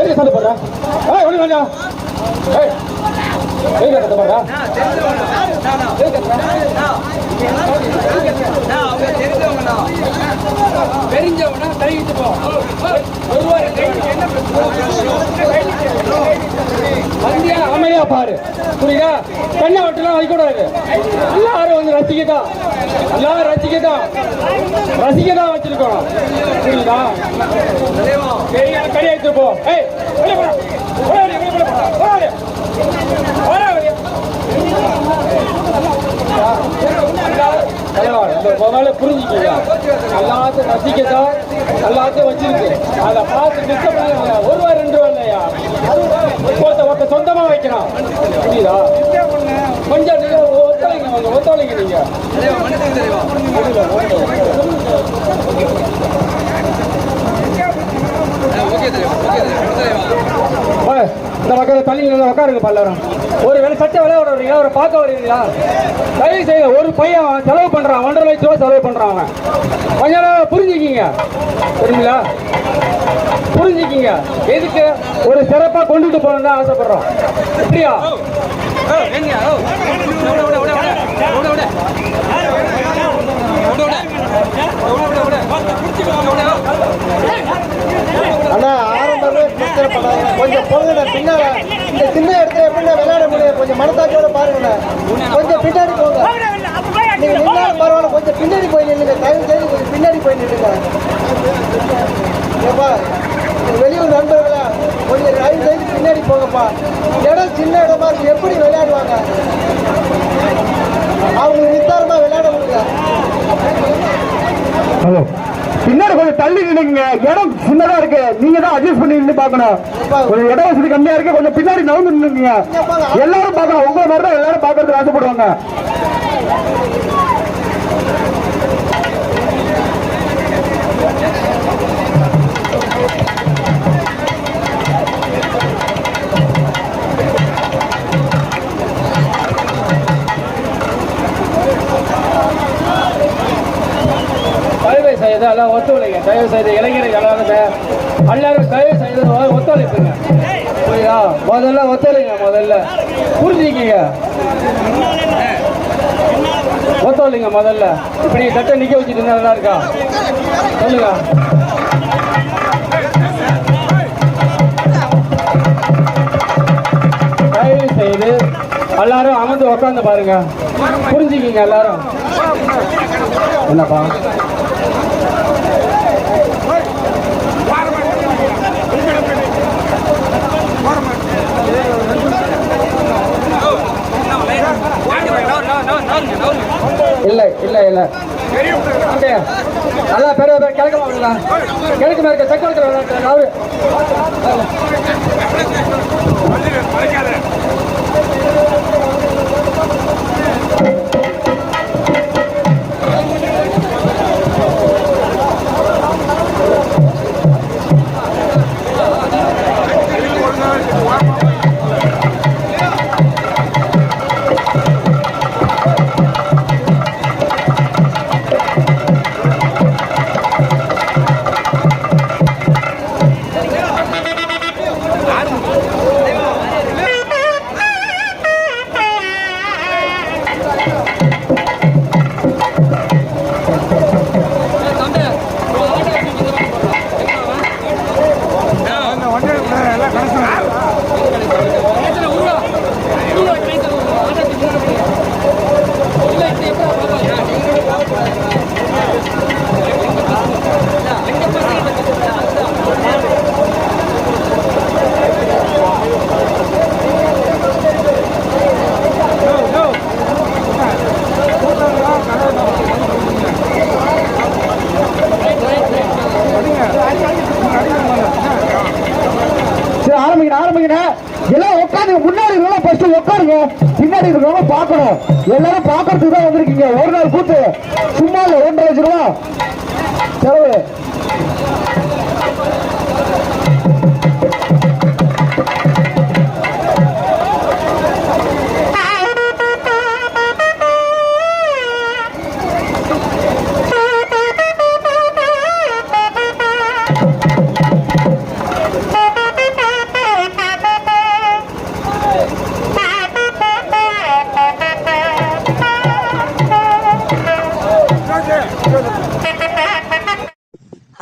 எங்க சண்டை போடுறா. ஏய் ஒளி வேண்டாம் ஏய் எங்க சண்டை போடுற. தெரிஞ்சவனா கைவிட்டு போ ஒருவாரு கைவிட்டு என்ன வந்தியா அமைதியா பாரு. புரியுதா? கண்ணை விட்டுலாம் வைக்கூடாது எல்லாரும் வந்து ரசிக்கதான் எல்லாரும் ரசிக்கதான் ரசிக்கதான் வச்சிருக்கோம். புரியுதா? பெரிய கடையை எடுத்து ஏய் வெளிய போடா. போடா வெளிய, போடா போடா முதல்ல புரிஞ்சுக்கீங்க. எல்லாத்தையும் ரசிக்கதான் எல்லாத்தையும் வச்சிருக்கு. அதை பார்த்து டிஸ்டர்ப் ஒரு வாரம் ரெண்டு வாரம் இல்லையா? சொந்தமா வைக்கணும் புரியுதா? கொஞ்சம் ஒத்துழைங்க நீங்க இந்த பக்கத்தில் தள்ளி உட்காருங்க எல்லாரும் ஒரு வேலை சட்டை விளையாட வரீங்களா ஒரு பார்க்க வரீங்களா தயவு செய்து ஒரு பையன் அவன் செலவு பண்றான் ஒன்றரை லட்ச ரூபா செலவு பண்றான் அவன் கொஞ்ச நேரம் புரிஞ்சுக்கிங்க புரியுங்களா புரிஞ்சுக்கிங்க எதுக்கு ஒரு சிறப்பா கொண்டுட்டு போகணும் தான் ஆசைப்படுறோம் இப்படியா அண்ணா ஆரம்பமே பிரச்சனை பண்ணாங்க கொஞ்சம் போங்கண்ணா பின்னால. இந்த சின்ன இடத்துல எப்படிண்ணா விளையாட முடியும்? கொஞ்சம் மனசாட்சியோட பாருங்கண்ணா. கொஞ்சம் பின்னாடி போங்க. நீங்க நின்னாலும் பரவாயில்ல கொஞ்சம் பின்னாடி போய் நில்லுங்க. தயவு செய்து கொஞ்சம் பின்னாடி போய் நில்லுங்க. ஏப்பா வெளியூர் நண்பர்களா கொஞ்சம் தயவு செய்து பின்னாடி போங்கப்பா. இடம் சின்ன இடமா இருக்கு. எப்படி விளையாடுவாங்க? கொஞ்சம் தள்ளி நின்னுங்க இடம் சின்னதா இருக்கு. நீங்க தான் அட்ஜஸ்ட் பண்ணி நின்று பார்க்கணும். கொஞ்சம் இடம் வசதி கம்மியா இருக்கு. கொஞ்சம் பின்னாடி நவுந்து நின்னுங்க எல்லாரும் பார்க்கலாம் உங்களை மாதிரி தான் எல்லாரும் பார்க்கறதுக்கு ஆசைப்படுவாங்க. செய்து எல்லாம் ஒத்துழைங்க. தயவு செய்து இளைஞர்கள் எல்லாரும் எல்லாரும் தயவு செய்து ஒத்துழைப்புங்க. புரியுதா? முதல்ல ஒத்துழைங்க முதல்ல. புரிஞ்சுக்கிங்க. ஒத்துழைங்க முதல்ல. இப்படி தட்டை நிக்க வச்சுட்டு இருந்தா நல்லா இருக்கா? சொல்லுங்க. தயவு செய்து எல்லாரும் அமர்ந்து உட்காந்து பாருங்க. புரிஞ்சுக்கிங்க எல்லாரும் என்னப்பா இல்லை இல்லை இல்லை அப்படியா நல்லா பெரிய பேர் கிழக்கு வாங்கலாம் கிழக்கு மேற்கு செக்கோலத்தில் விளையாட்டு அவரு எல்லாம் முன்னாடி இருக்கவங்க ஃபர்ஸ்ட் உட்காருங்க பின்னாடி இருக்கிறவங்க பார்க்கணும். எல்லாரும் பார்க்கறதுக்கு தான் வந்திருக்கீங்க. ஒரு நாள் கூத்து சும்மா இல்லை ஒன்றரை லட்சம் ரூபா. செலவு.